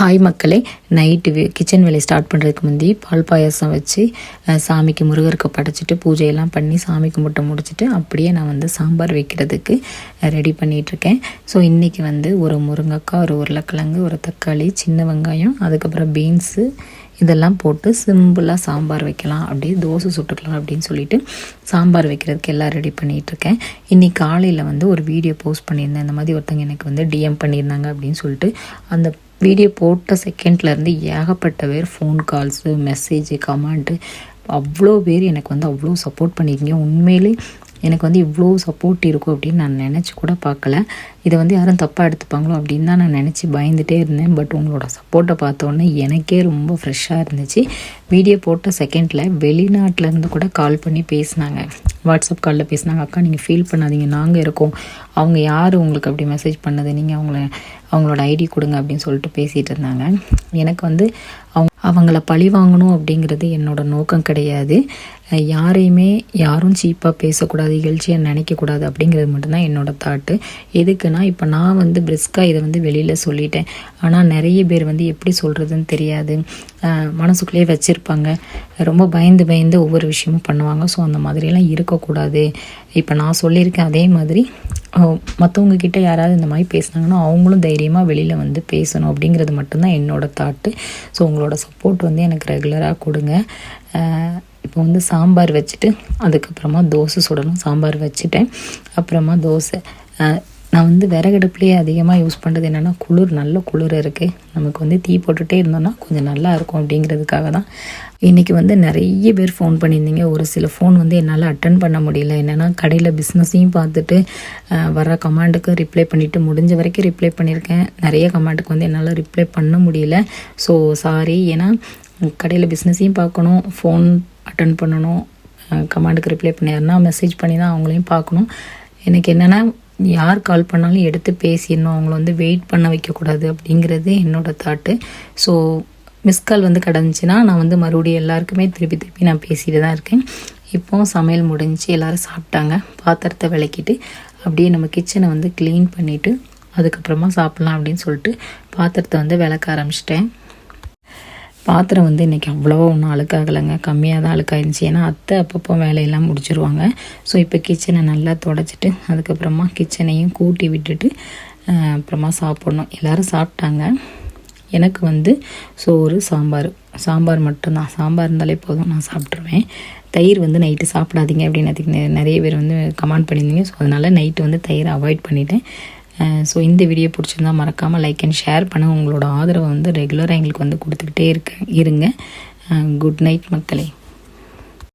Hi மக்களே night kitchen வேலையை start பண்ணுறதுக்கு முந்தி பால் பாயாசம் வச்சு சாமிக்கு முருகருக்கு படைச்சிட்டு பூஜையெல்லாம் பண்ணி சாமி கும்பிட்டு முடிச்சுட்டு அப்படியே நான் வந்து சாம்பார் வைக்கிறதுக்கு ரெடி பண்ணிகிட்ருக்கேன் ஸோ இன்றைக்கி வந்து ஒரு முருங்கைக்காய் ஒரு உருளைக்கிழங்கு ஒரு தக்காளி சின்ன வெங்காயம் அதுக்கப்புறம் பீன்ஸு இதெல்லாம் போட்டு சிம்பிளாக சாம்பார் வைக்கலாம். அப்படியே தோசை சுட்டுக்கலாம் அப்படின்னு சொல்லிட்டு சாம்பார் வைக்கிறதுக்கு எல்லாம் ரெடி பண்ணிகிட்ருக்கேன் இன்றைக்கி காலையில் வந்து ஒரு வீடியோ போஸ்ட் பண்ணியிருந்தேன். இந்த மாதிரி ஒருத்தங்க எனக்கு வந்து டிஎம் பண்ணியிருந்தாங்க அப்படின்னு சொல்லிட்டு அந்த வீடியோ போட்ட செகண்ட்லேருந்து ஏகப்பட்ட பேர் ஃபோன் கால்ஸு மெசேஜு கமெண்ட்டு அவ்வளோ பேர் எனக்கு வந்து அவ்வளோ சப்போர்ட் பண்ணியிருக்கீங்க உண்மையிலே எனக்கு வந்து இவ்வளோ சப்போர்ட் இருக்கும் அப்படின்னு நான் நினச்சி கூட பார்க்கல. இதை வந்து யாரும் தப்பாக எடுத்துப்பாங்களோ அப்படின்னு தான் நான் நினச்சி பயந்துட்டே இருந்தேன். பட் உங்களோட சப்போர்ட்டை பார்த்தோன்னே எனக்கே ரொம்ப ஃப்ரெஷ்ஷாக இருந்துச்சு. வீடியோ போட்ட செகண்டில் வெளிநாட்டிலேருந்து கூட கால் பண்ணி பேசினாங்க. வாட்ஸ்அப் காலில் பேசினாங்க அக்கா நீங்கள் ஃபீல் பண்ணாதீங்க. நாங்கள் இருக்கோம். அவங்க யார்? உங்களுக்கு அப்படி மெசேஜ் பண்ணது? நீங்கள் அவங்கள அவங்களோட ஐடி கொடுங்க அப்படின்னு சொல்லிட்டு பேசிகிட்டு இருந்தாங்க. எனக்கு வந்து அவங்க அவங்கள பழி வாங்கணும் அப்படிங்கிறது என்னோட நோக்கம் கிடையாது. யாரையுமே யாரும் சீப்பாக பேசக்கூடாது இகழ்ச்சியாக நினைக்கக்கூடாது அப்படிங்கிறது மட்டும்தான் என்னோடய தாட்டு எதுக்குன்னா இப்போ நான் வந்து பிரிஸ்காக இதை வந்து வெளியில் சொல்லிட்டேன். ஆனால் நிறைய பேர் வந்து எப்படி சொல்கிறதுன்னு தெரியாது. மனசுக்குள்ளேயே வச்சுருப்பாங்க. ரொம்ப பயந்து பயந்து ஒவ்வொரு விஷயமும் பண்ணுவாங்க. ஸோ அந்த மாதிரிலாம் இருக்கக்கூடாது. இப்போ நான் சொல்லியிருக்கேன் அதே மாதிரி மற்றவங்க கிட்ட யாராவது இந்த மாதிரி பேசுனாங்கன்னா அவங்களும் தைரியமாக வெளியில் வந்து பேசணும் அப்படிங்கிறது மட்டும்தான் என்னோடய தாட்டு ஸோ உங்களோட சப்போர்ட் வந்து எனக்கு ரெகுலராக கொடுங்க. இப்போ வந்து சாம்பார் வச்சுட்டு அதுக்கப்புறமா தோசை சுடணும். சாம்பார் வச்சுட்டேன். அப்புறமா தோசை நான் வந்து விறகடுப்புலேயே அதிகமாக யூஸ் பண்ணுறது என்னென்னா குளிர் நல்ல குளிர் இருக்குது நமக்கு வந்து தீ போட்டுகிட்டே இருந்தோம்னா கொஞ்சம் நல்லா இருக்கும் அப்படிங்கிறதுக்காக தான். இன்றைக்கி வந்து நிறைய பேர் ஃபோன் பண்ணியிருந்தீங்க. ஒரு சில ஃபோன் வந்து என்னால் அட்டன் பண்ண முடியல. என்னென்னா கடையில் பிஸ்னஸையும் பார்த்துட்டு வர கமாண்டுக்கு ரிப்ளை பண்ணிவிட்டு முடிஞ்ச வரைக்கும் ரிப்ளை பண்ணியிருக்கேன். நிறைய கமாண்டுக்கு வந்து என்னால் ரிப்ளை பண்ண முடியல. ஸோ சாரி ஏன்னா கடையில் பிஸ்னஸையும் பார்க்கணும் ஃபோன் அட்டன் பண்ணணும். கமாண்டுக்கு ரிப்ளை பண்ணியாருன்னா மெசேஜ் பண்ணி தான் அவங்களையும் பார்க்கணும். எனக்கு என்னென்னா யார் கால் பண்ணாலும் எடுத்து பேசிடணும். அவங்கள வந்து வெயிட் பண்ண வைக்கக்கூடாது அப்படிங்கிறது என்னோட தாட்டு ஸோ மிஸ்கால் வந்து கிடந்துச்சுன்னா நான் வந்து மறுபடியும் எல்லாருக்குமே திருப்பி திருப்பி நான் பேசிட்டு தான் இருக்கேன். இப்போ சமையல் முடிஞ்சு எல்லாரும் சாப்பிட்டாங்க. பாத்திரத்தை விளக்கிட்டு அப்படியே நம்ம கிச்சனை வந்து க்ளீன் பண்ணிவிட்டு அதுக்கப்புறமா சாப்பிட்லாம் அப்படின்னு சொல்லிட்டு பாத்திரத்தை வந்து விளக்க ஆரம்பிச்சிட்டேன். பாத்திரம் வந்து இன்றைக்கி அவ்வளோவா ஒன்றும் அழுக்காகலைங்க. கம்மியாக தான் அழுக்காயிருந்துச்சு. ஏன்னா அத்தை அப்பப்போ வேலையெல்லாம் முடிச்சிருவாங்க. ஸோ இப்போ கிச்சனை நல்லா தொடச்சிட்டு அதுக்கப்புறமா கிச்சனையும் கூட்டி விட்டுட்டு அப்புறமா சாப்பிட்ணும். எல்லோரும் சாப்பிட்டாங்க. எனக்கு வந்து சோறு சாம்பார். சாம்பார் மட்டும்தான். சாம்பார் இருந்தாலே போதும் நான் சாப்பிட்ருவேன் தயிர் வந்து நைட்டு சாப்பிடாதீங்க அப்படின்னு அதுக்கு நிறைய பேர் வந்து கமெண்ட் பண்ணியிருந்தீங்க. ஸோ அதனால் நைட்டு வந்து தயிர் அவாய்ட் பண்ணிவிட்டேன் ஸோ இந்த வீடியோ பிடிச்சிருந்தா மறக்காமல் லைக் அண்ட் ஷேர் பண்ணுங்கள் உங்களோட ஆதரவை வந்து ரெகுலராக எங்களுக்கு வந்து கொடுத்துக்கிட்டே இருக்க இருங்க. குட் நைட் மக்களே.